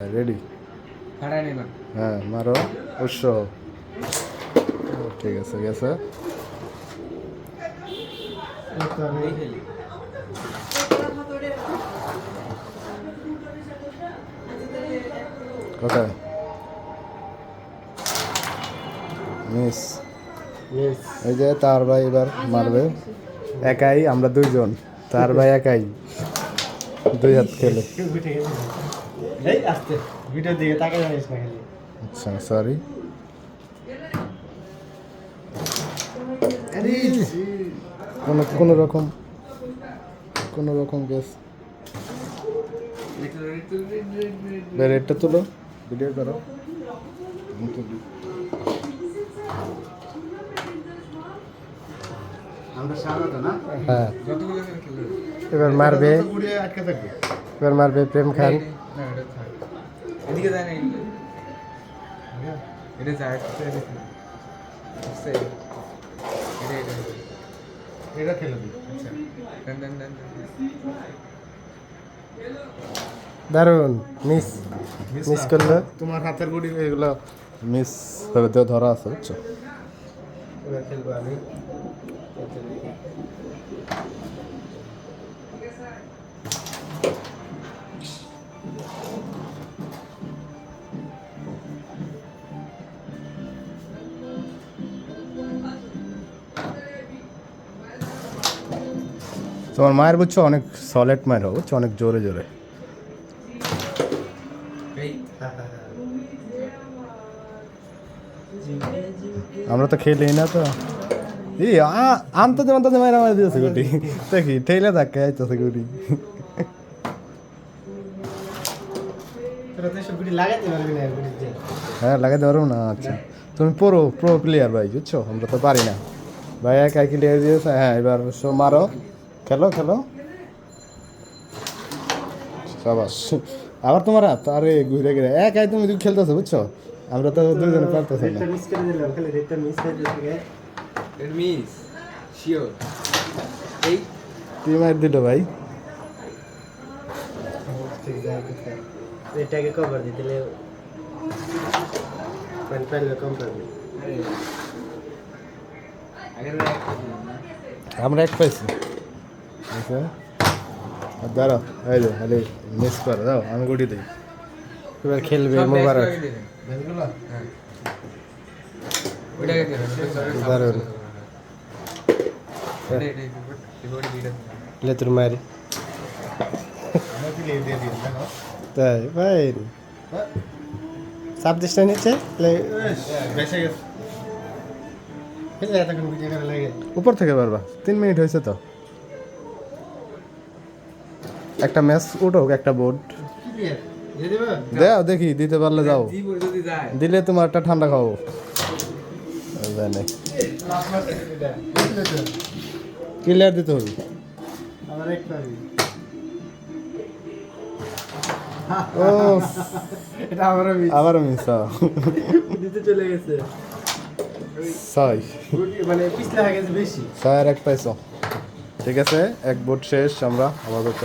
Ready হ্যাঁ মারো। উৎস ঠিক আছে গেছে কোথায়? মিস। এই যে তার ভাই এবার মারবে। একাই আমরা দুইজন। তার ভাই একাই। দুই হাত খেলে। এই আস্তে ভিডিও দিকে তাকে জানিস না খালি। আচ্ছা সরি কোনো কোনো রকম কোনো রকম গেস রেটটা তুলো ভিডিও করো। হ্যাঁ। এবার মারবে। এবার মারবে প্রেম খান। না এটা থাক এদিকে যায় না এদিকে। এটা যায় এটা এদিকে। আস্তে। এটা এটা এটা। এটা খেলে দিই আচ্ছা ডান ডান ডান ডান। দারুণ মিস মিস করল তোমার হাতের গুড়ি এগুলো মিস হবে তো ধরা আছে বুঝছ এবার খেলব আমি তোমার মায়ের বুঝছ অনেক সলেট মায়ের হবে বুঝছ? অনেক জোরে জোরে। আমরা তো খেলেই না তো। ই আ- আনতে তো মায়ের আমার দিয়েছে গুটি। দেখি ঠেলে থাকে আইতেছে গুটি। হ্যাঁ লাগাইতে পারব না আচ্ছা। তুমি প্রো প্রো প্লেয়ার ভাই বুঝছ? আমরা তো পারি না। ভাই এক একাই ক্লিয়ার দিয়েছে। হ্যাঁ এবার সো মারো। খেলো খেলো। সাবাস। আবার তোমার হাত আরে ঘুরে গেলে একাই তুমি দুই খেলতেছো বুঝছ? আমরা তো দুজনে পারতেছি না। মিস করে দিলাম খালি রেটটা মিস করে দিতে এটা মিস শিওর এই। তুই মার দিল ভাই এটাকে কভার দিতে পানি কম পাবি না। আমরা এক পাইছি। আর দাঁড়াও এই যে খালি মিস করে দাও আমি গুটি দিই। এবার খেলবে মোবারক। হ্যাঁ। দারুণ। লে তোর মারি। তাই ভাই। সাপ দিসটা নিচে বেসে গেছে। খেলে এতক্ষণ ভিডিও করে লাগে উপর থেকে পারবা তিন মিনিট হয়েছে তো। একটা ম্যাচ উঠুক, একটা বোর্ড। দাও দেখি, দিতে পারলে যাও। দিলে তোমার একটা ঠান্ডা খাব ক্লিয়ার দিতে হবে। ও ছয়। আর এক ঠিক আছে, এক বোর্ড শেষ, আমরা আপাতত।